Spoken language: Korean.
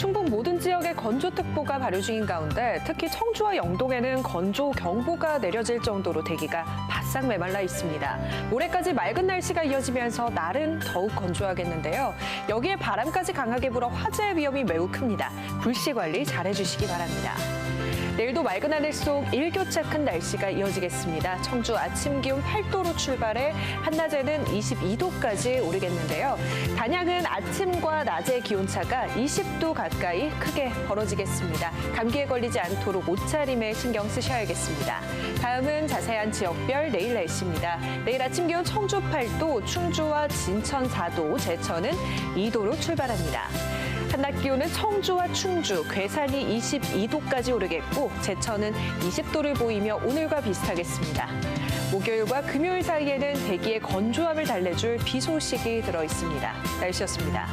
충북 모든 지역에 건조특보가 발효 중인 가운데 특히 청주와 영동에는 건조 경보가 내려질 정도로 대기가 바싹 메말라 있습니다. 모레까지 맑은 날씨가 이어지면서 날은 더욱 건조하겠는데요. 여기에 바람까지 강하게 불어 화재의 위험이 매우 큽니다. 불씨 관리 잘해주시기 바랍니다. 내일도 맑은 하늘 속 일교차 큰 날씨가 이어지겠습니다. 청주 아침 기온 8도로 출발해 한낮에는 22도까지 오르겠는데요. 단양은 아침과 낮의 기온차가 20도 가까이 크게 벌어지겠습니다. 감기에 걸리지 않도록 옷차림에 신경 쓰셔야겠습니다. 다음은 자세한 지역별 내일 날씨입니다. 내일 아침 기온 청주 8도, 충주와 진천 4도, 제천은 2도로 출발합니다. 한낮 기온은 청주와 충주, 괴산이 22도까지 오르겠고 제천은 20도를 보이며 오늘과 비슷하겠습니다. 목요일과 금요일 사이에는 대기의 건조함을 달래줄 비 소식이 들어 있습니다. 날씨였습니다.